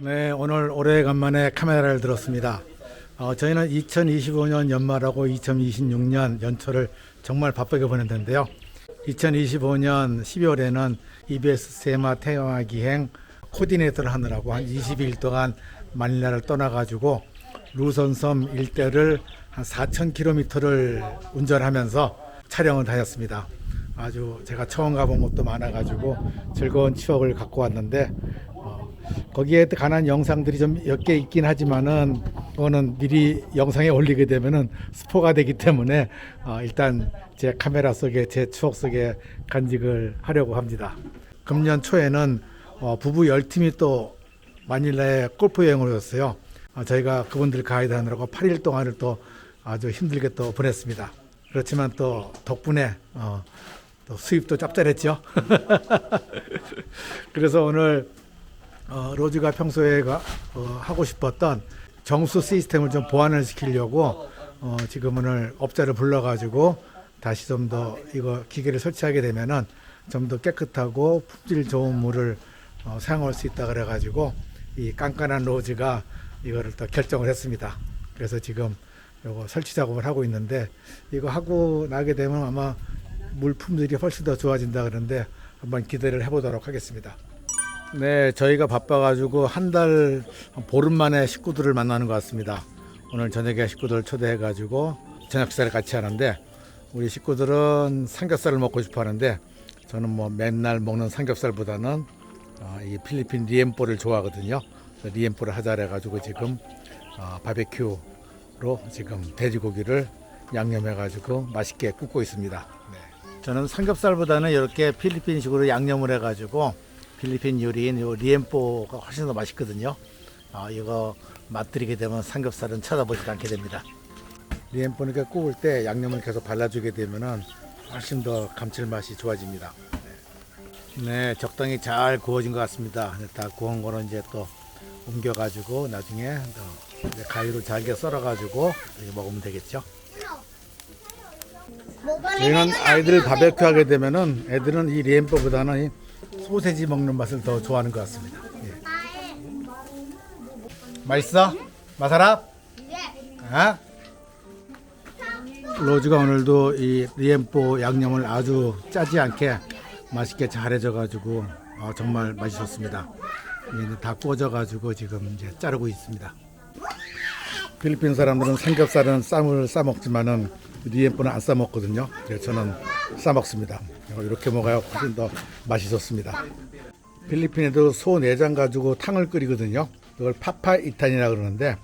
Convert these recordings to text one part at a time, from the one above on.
네, 오늘 오래간만에 카메라를 들었습니다. 어, 저희는 2025년 연말하고 2026년 연초를 정말 바쁘게 보냈는데요. 2025년 12월에는 EBS 세마 테마 기행 코디네이터를 하느라고 한 20일 동안 마닐라를 떠나가지고 루선섬 일대를 한 4,000km를 운전하면서 촬영을 다녔습니다. 아주 제가 처음 가본 곳도 많아가지고 즐거운 추억을 갖고 왔는데 어, 거기에 관한 영상들이 좀 몇 개 있긴 하지만은 그거는 미리 영상에 올리게 되면은 스포가 되기 때문에 어, 일단 제 카메라 속에 제 추억 속에 간직을 하려고 합니다. 금년 초에는 어, 부부 열 팀이 또 마닐라에 골프 여행을 왔어요. 어, 저희가 그분들 가이드 하느라고 8일 동안을 또 아주 힘들게 또 보냈습니다. 그렇지만 또 덕분에 어, 또 수입도 짭짤했죠. 그래서 오늘 어, 로즈가 평소에 가, 어, 하고 싶었던 정수 시스템을 좀 보완을 시키려고 어, 지금 오늘 업자를 불러가지고 다시 좀 더 이거 기계를 설치하게 되면은 좀 더 깨끗하고 품질 좋은 물을 어, 사용할 수 있다 그래가지고 이 깐깐한 로즈가 이거를 또 결정을 했습니다. 그래서 지금 요거 설치 작업을 하고 있는데 이거 하고 나게 되면 아마 물품들이 훨씬 더 좋아진다 그러는데 한번 기대를 해보도록 하겠습니다. 네, 저희가 바빠가지고 한 달 보름 만에 식구들을 만나는 것 같습니다. 오늘 저녁에 식구들 초대해가지고 저녁 식사를 같이 하는데 우리 식구들은 삼겹살을 먹고 싶어 하는데 저는 뭐 맨날 먹는 삼겹살보다는 어, 이 필리핀 리엠뽀를 좋아하거든요. 리엠뽀를 하자 해가지고 지금 어, 바베큐로 지금 돼지고기를 양념해 가지고 맛있게 굽고 있습니다. 네. 저는 삼겹살보다는 이렇게 필리핀식으로 양념을 해 가지고 필리핀 요리인 요 리엠뽀가 훨씬 더 맛있거든요. 아, 이거 맛들이게 되면 삼겹살은 쳐다보지도 않게 됩니다. 이렇게 구울 때 양념을 계속 발라주게 되면은 훨씬 더 감칠맛이 좋아집니다. 네, 네, 적당히 잘 구워진 것 같습니다. 네, 다 구운 거는 이제 또 옮겨가지고 나중에 가위로 잘게 썰어가지고 먹으면 되겠죠. 저희는 아이들 바베큐 하게 되면은 애들은 이 리엠뽀보다는 이 소세지 먹는 맛을 더 좋아하는 것 같습니다. 예. 맛있어? 마사라? 아? 로즈가 오늘도 이 리엠뽀 양념을 아주 짜지 않게 맛있게 잘 해줘가지고 어, 정말 맛있었습니다. 이제 다 구워져가지고 지금 이제 자르고 있습니다. 필리핀 사람들은 삼겹살은 쌈을 싸 먹지만은 리엠뽀는 안 싸 먹거든요. 그래서 저는 싸 먹습니다. 이렇게 먹어야 훨씬 더 맛있었습니다. 필리핀에도 소 내장 가지고 탕을 끓이거든요. 이걸 파파이탄이라 그러는데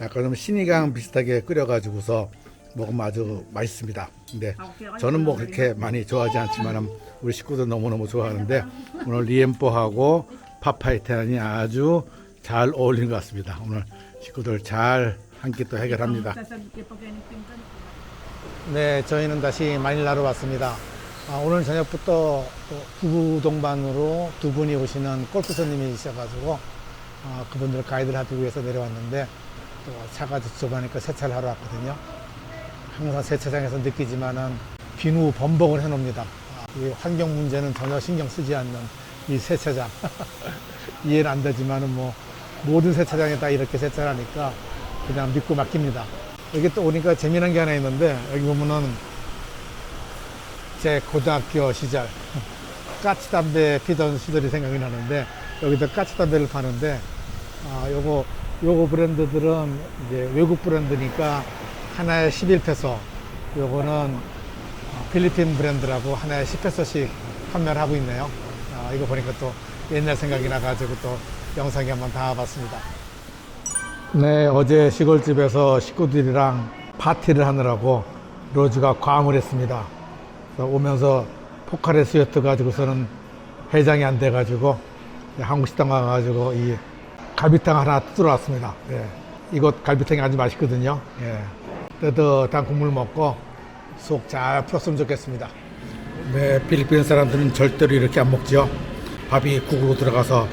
약간 좀 신이강 비슷하게 끓여가지고서 먹으면 아주 맛있습니다. 근데 저는 뭐 그렇게 많이 좋아하지 않지만 우리 식구들 너무너무 좋아하는데 오늘 리엠뽀하고 파파이탄이 아주 잘 어울리는 것 같습니다. 오늘 식구들 잘 한 끼 또 해결합니다. 네, 저희는 다시 마닐라로 왔습니다. 아, 오늘 저녁부터 또 부부 동반으로 두 분이 오시는 골프 손님이 있어가지고 아, 그분들 가이드를 하기 위해서 내려왔는데 또 차가 좁아니까 세차를 하러 왔거든요. 항상 세차장에서 느끼지만은 비누 범벅을 해놓습니다. 아, 이 환경 문제는 전혀 신경 쓰지 않는 이 세차장 이해는 안 되지만은 뭐 모든 세차장에 다 이렇게 세차를 하니까 그냥 믿고 맡깁니다. 여기 또 오니까 재미난 게 하나 있는데 여기 보면은 제 고등학교 시절 까치 담배 피던 시절이 생각이 나는데 여기도 까치 담배를 파는데 아 요거 요거 브랜드들은 이제 외국 브랜드니까 하나에 11페소 요거는 어, 필리핀 브랜드라고 하나에 10페소씩 판매를 하고 있네요. 아, 이거 보니까 또 옛날 생각이 나가지고 또 영상에 한번 담아봤습니다. 네, 어제 시골집에서 식구들이랑 파티를 하느라고 로즈가 과음을 했습니다. 오면서 포카레 스웨트 가지고서는 해장이 안 돼가지고 한국 식당 가가지고 이 갈비탕 하나 뜯어 왔습니다. 예. 이곳 갈비탕이 아주 맛있거든요. 예. 뜨뜻한 국물 먹고 속 잘 풀었으면 좋겠습니다. 네, 필리핀 사람들은 절대로 이렇게 안 먹죠. 밥이 국으로 들어가서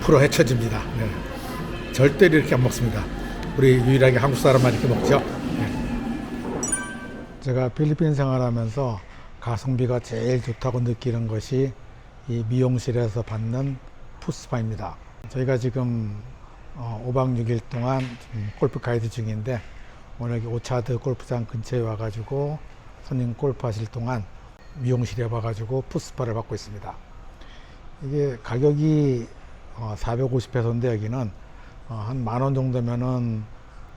풀어 헤쳐집니다. 네. 절대로 이렇게 안 먹습니다. 우리 유일하게 한국 사람만 이렇게 먹죠. 네. 제가 필리핀 생활하면서 가성비가 제일 좋다고 느끼는 것이 이 미용실에서 받는 푸스파입니다. 저희가 지금 어, 5박 6일 동안 골프 가이드 중인데 오늘 오차드 골프장 근처에 와가지고 손님 골프 하실 동안 미용실에 와가지고 푸스파를 받고 있습니다. 이게 가격이 어, 450페소인데 여기는 어, 한 만 원 정도면은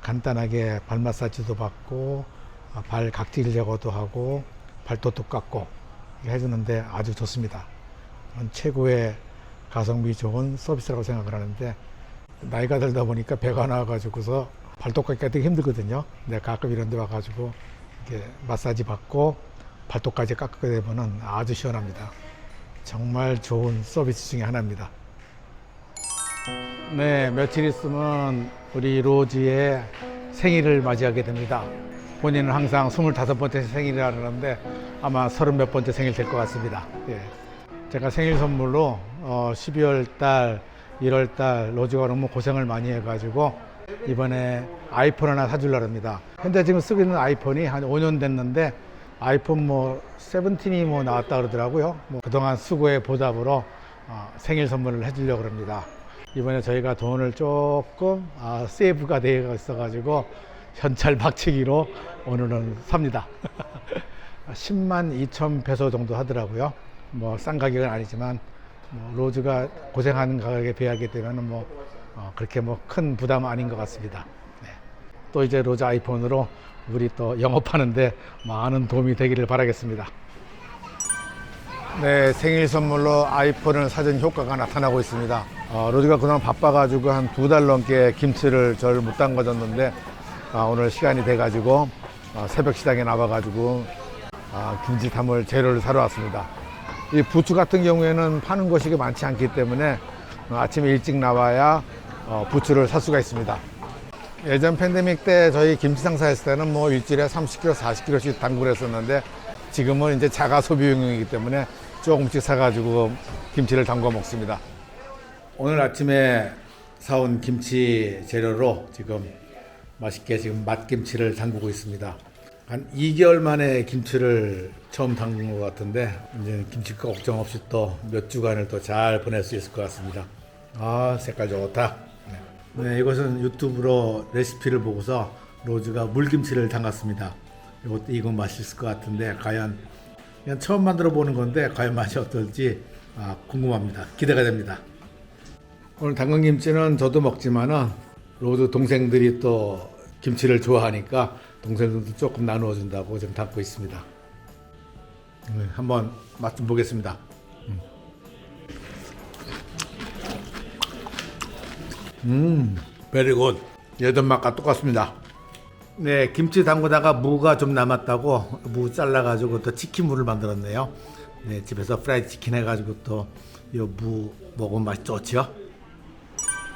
간단하게 발 마사지도 받고 어, 발 각질 제거도 하고 발톱도 깎고 해주는데 아주 좋습니다. 최고의 가성비 좋은 서비스라고 생각을 하는데 나이가 들다 보니까 배가 나와가지고서 발톱 깎기가 되게 힘들거든요. 근데 가끔 이런 데 와가지고 이렇게 마사지 받고 발톱까지 깎게 되면은 아주 시원합니다. 정말 좋은 서비스 중에 하나입니다. 네, 며칠 있으면 우리 로지의 생일을 맞이하게 됩니다. 본인은 항상 25번째 생일이라 그러는데 아마 30몇 번째 생일 될 것 같습니다. 예. 제가 생일 선물로 어, 12월 달, 1월 달 로지가 너무 고생을 많이 해가지고 이번에 아이폰 하나 사주려고 합니다. 현재 지금 쓰고 있는 아이폰이 한 5년 됐는데 아이폰 뭐 17이 뭐 나왔다 그러더라고요. 뭐 그동안 수고의 보답으로 어, 생일 선물을 해주려고 합니다. 이번에 저희가 돈을 조금 아, 세이브가 되어 있어가지고 현찰 박치기로 오늘은 삽니다. 10만 2천 페소 정도 하더라고요. 뭐 싼 가격은 아니지만 뭐 로즈가 고생하는 가격에 비하게 되면 뭐 어, 그렇게 뭐 큰 부담은 아닌 것 같습니다. 네. 또 이제 로즈 아이폰으로 우리 또 영업하는데 많은 도움이 되기를 바라겠습니다. 네, 생일 선물로 아이폰을 사준 효과가 나타나고 있습니다. 어, 로즈가 그동안 바빠가지고 한 두 달 넘게 김치를 절 못 담가줬는데 아, 오늘 시간이 돼가지고 아, 새벽 시장에 나와가지고 아, 김치 담을 재료를 사러 왔습니다. 이 부추 같은 경우에는 파는 곳이 많지 않기 때문에 어, 아침에 일찍 나와야 어, 부추를 살 수가 있습니다. 예전 팬데믹 때 저희 김치 상사 했을 때는 뭐 일주일에 30kg, 40kg씩 담그를 했었는데 지금은 이제 자가 소비용이기 때문에 조금씩 사가지고 김치를 담궈 먹습니다. 오늘 아침에 사온 김치 재료로 지금 맛있게 지금 맛김치를 담그고 있습니다. 한 2개월 만에 김치를 처음 담근 것 같은데 이제 김치 걱정 없이 또 몇 주간을 또 잘 보낼 수 있을 것 같습니다. 아 색깔 좋다. 네. 네, 이것은 유튜브로 레시피를 보고서 로즈가 물김치를 담갔습니다. 이것도 이건 맛있을 것 같은데 과연 그냥 처음 만들어 보는 건데 과연 맛이 어떨지 아, 궁금합니다. 기대가 됩니다. 오늘 담근 김치는 저도 먹지만은 로드 동생들이 또 김치를 좋아하니까 동생들도 조금 나누어 준다고 지금 담고 있습니다. 네, 한번 맛 좀 보겠습니다. 음, 베리굿. 예전 맛과 똑같습니다. 네, 김치 담그다가 무가 좀 남았다고 무 잘라가지고 또 치킨무를 만들었네요. 네, 집에서 프라이드 치킨 해가지고 또 이 무 먹으면 맛이 좋지요.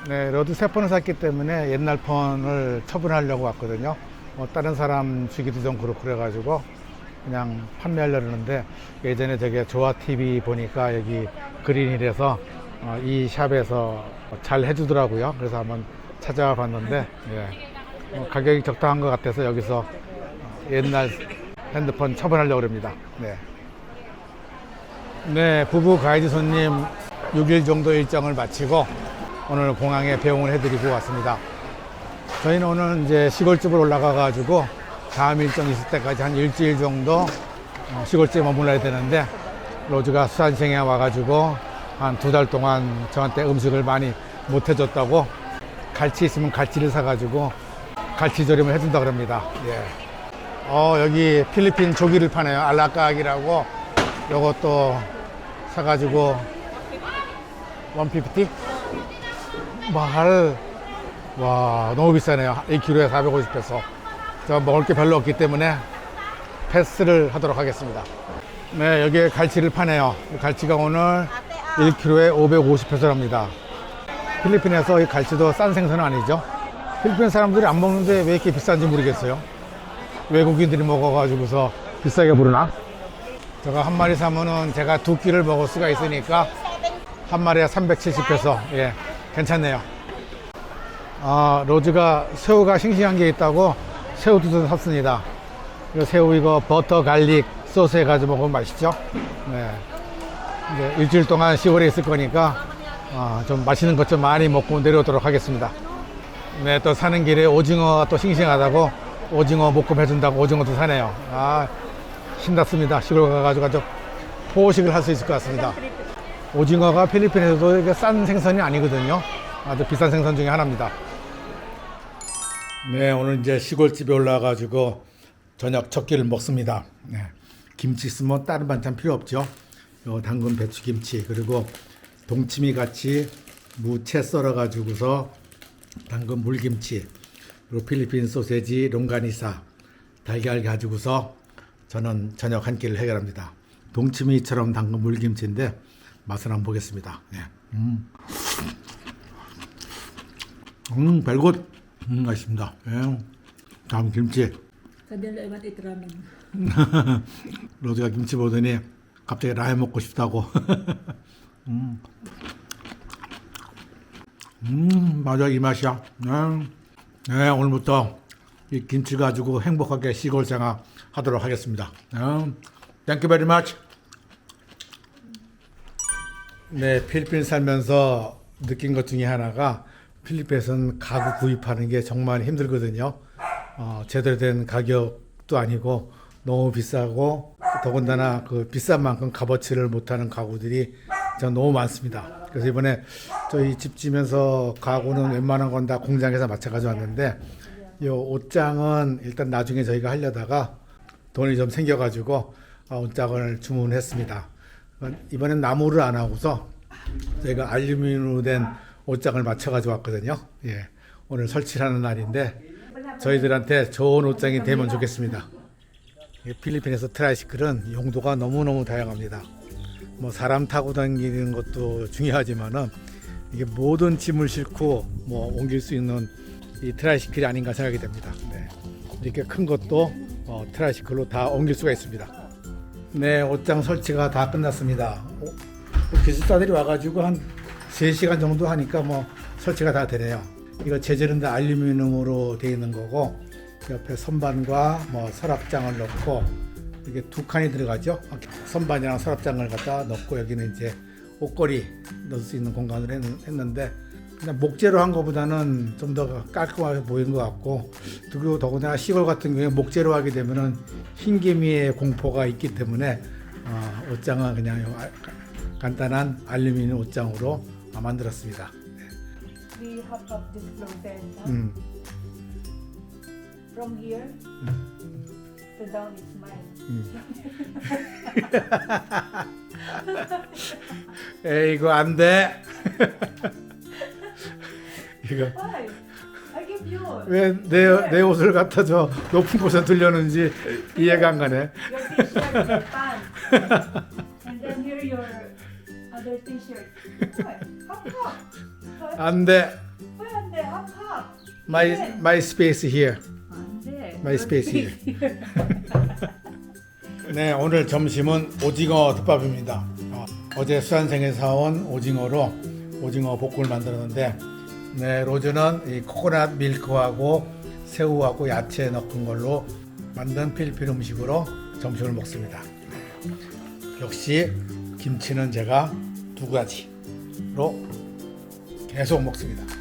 네, 로드 새 폰을 샀기 때문에 옛날 폰을 처분하려고 왔거든요. 뭐 다른 사람 주기도 좀 그렇고 그래가지고 그냥 판매하려고 하는데 예전에 저게 조아 TV 보니까 여기 그린이라서 어, 이 샵에서 잘 해주더라고요. 그래서 한번 찾아와 봤는데 예. 어, 가격이 적당한 것 같아서 여기서 어, 옛날 핸드폰 처분하려고 합니다. 네. 네, 부부 가이드 손님 6일 정도 일정을 마치고 오늘 공항에 배웅을 해드리고 왔습니다. 저희는 오늘 이제 시골집으로 올라가 가지고 다음 일정 있을 때까지 한 일주일 정도 어, 시골집에 머물러야 되는데 로즈가 수산시장에 와가지고 한 두 달 동안 저한테 음식을 많이 못 해줬다고 갈치 있으면 갈치를 사가지고 갈치조림을 해준다 그럽니다. 예. 어, 여기 필리핀 조기를 파네요. 알라까기라고 요것도 사가지고 150? 말, 와, 너무 비싸네요. 1kg에 450페소. 저 먹을 게 별로 없기 때문에 패스를 하도록 하겠습니다. 네, 여기에 갈치를 파네요. 갈치가 오늘 1kg에 550페소랍니다. 필리핀에서 이 갈치도 싼 생선은 아니죠. 필리핀 사람들이 안 먹는데 왜 이렇게 비싼지 모르겠어요. 외국인들이 먹어가지고서 비싸게 부르나? 제가 한 마리 사면은 제가 두 끼를 먹을 수가 있으니까 한 마리에 370페소. 예, 괜찮네요. 아, 로즈가 새우가 싱싱한 게 있다고 새우도 좀 샀습니다. 이 새우 이거 버터 갈릭 소스 해가지고 먹으면 맛있죠? 네. 이제 일주일 동안 시골에 있을 거니까 아, 좀 맛있는 것 좀 많이 먹고 내려오도록 하겠습니다. 네, 또 사는 길에 오징어가 또 싱싱하다고 오징어 볶음 해준다고 오징어도 사네요. 아, 신났습니다. 시골 가가지고 아주 포식을 할 수 있을 것 같습니다. 오징어가 필리핀에서도 이게 싼 생선이 아니거든요. 아주 비싼 생선 중에 하나입니다. 네, 오늘 이제 시골집에 올라와가지고 저녁 첫 끼를 먹습니다. 네. 김치 있으면 다른 반찬 필요 없죠. 요 당근 배추 김치 그리고 동치미 같이 무채 썰어가지고서 당근 물김치 그리고 필리핀 소세지 롱가니사 달걀 가지고서 저는 저녁 한 끼를 해결합니다. 동치미처럼 당근 물김치인데 맛을 한번 보겠습니다. 네. 음, 음 별것 음, 맛있습니다. 예. 다음 김치. 로즈가 김치 보더니 갑자기 라면 먹고 싶다고. 음. 음, 맞아 이 맛이야. 네. 네, 오늘부터 이 김치 가지고 행복하게 시골 생활 하도록 하겠습니다. 네. Thank you very much. 네, 필리핀 살면서 느낀 것 중에 하나가 필리핀에서는 가구 구입하는 게 정말 힘들거든요. 어, 제대로 된 가격도 아니고 너무 비싸고 더군다나 그 비싼 만큼 값어치를 못하는 가구들이 전 너무 많습니다. 그래서 이번에 저희 집 지면서 가구는 웬만한 건 다 공장에서 맞춰 가져왔는데 이 옷장은 일단 나중에 저희가 하려다가 돈이 좀 생겨가지고 어, 옷장을 주문했습니다. 이번엔 나무를 안 하고서 저희가 알루미늄으로 된 옷장을 맞춰가지고 왔거든요. 예, 오늘 설치하는 날인데 저희들한테 좋은 옷장이 되면 좋겠습니다. 이 필리핀에서 트라이시클은 용도가 너무너무 다양합니다. 뭐 사람 타고 다니는 것도 중요하지만은 이게 모든 짐을 싣고 뭐 옮길 수 있는 이 트라이시클이 아닌가 생각이 됩니다. 네. 이렇게 큰 것도 어, 트라이시클로 다 옮길 수가 있습니다. 네, 옷장 설치가 다 끝났습니다. 어, 뭐 기술자들이 와가지고 한 3시간 정도 하니까 뭐 설치가 다 되네요. 이거 재질은 다 알루미늄으로 되어 있는 거고 옆에 선반과 뭐 서랍장을 넣고 이게 두 칸이 들어가죠. 선반이랑 서랍장을 갖다 넣고 여기는 이제 옷걸이 넣을 수 있는 공간을 했- 했는데 그냥 목재로 한 것보다는 좀 더 깔끔하게 보이는 것 같고 그리고 더군다나 시골 같은 경우에 목재로 하게 되면은 흰개미의 공포가 있기 때문에 어, 옷장은 그냥 요 아- 간단한 알루미늄 옷장으로 아, 만들었습니다. Bed. huh? 음. To down is mine. 에이 이거 안 돼. 이거 Why? I give you. 왜내 내 옷을 갖다 줘 높은 곳에 들려는지 이해가 안 가네. Your t-shirt, your pants. and then here your other t-shirt. Why? Half half. 안 돼. Why 안 돼? Half half. My my space here. Space here. 네, 오늘 점심은 오징어 덮밥입니다. 어, 제 수안생에 사온 오징어로 오징어 볶음을 만들었는데, 네, 로즈는 이 코코넛 밀크하고 새우하고 야채 넣은 걸로 만든 필리핀 음식으로 점심을 먹습니다. 역시 김치는 제가 두 가지로 계속 먹습니다.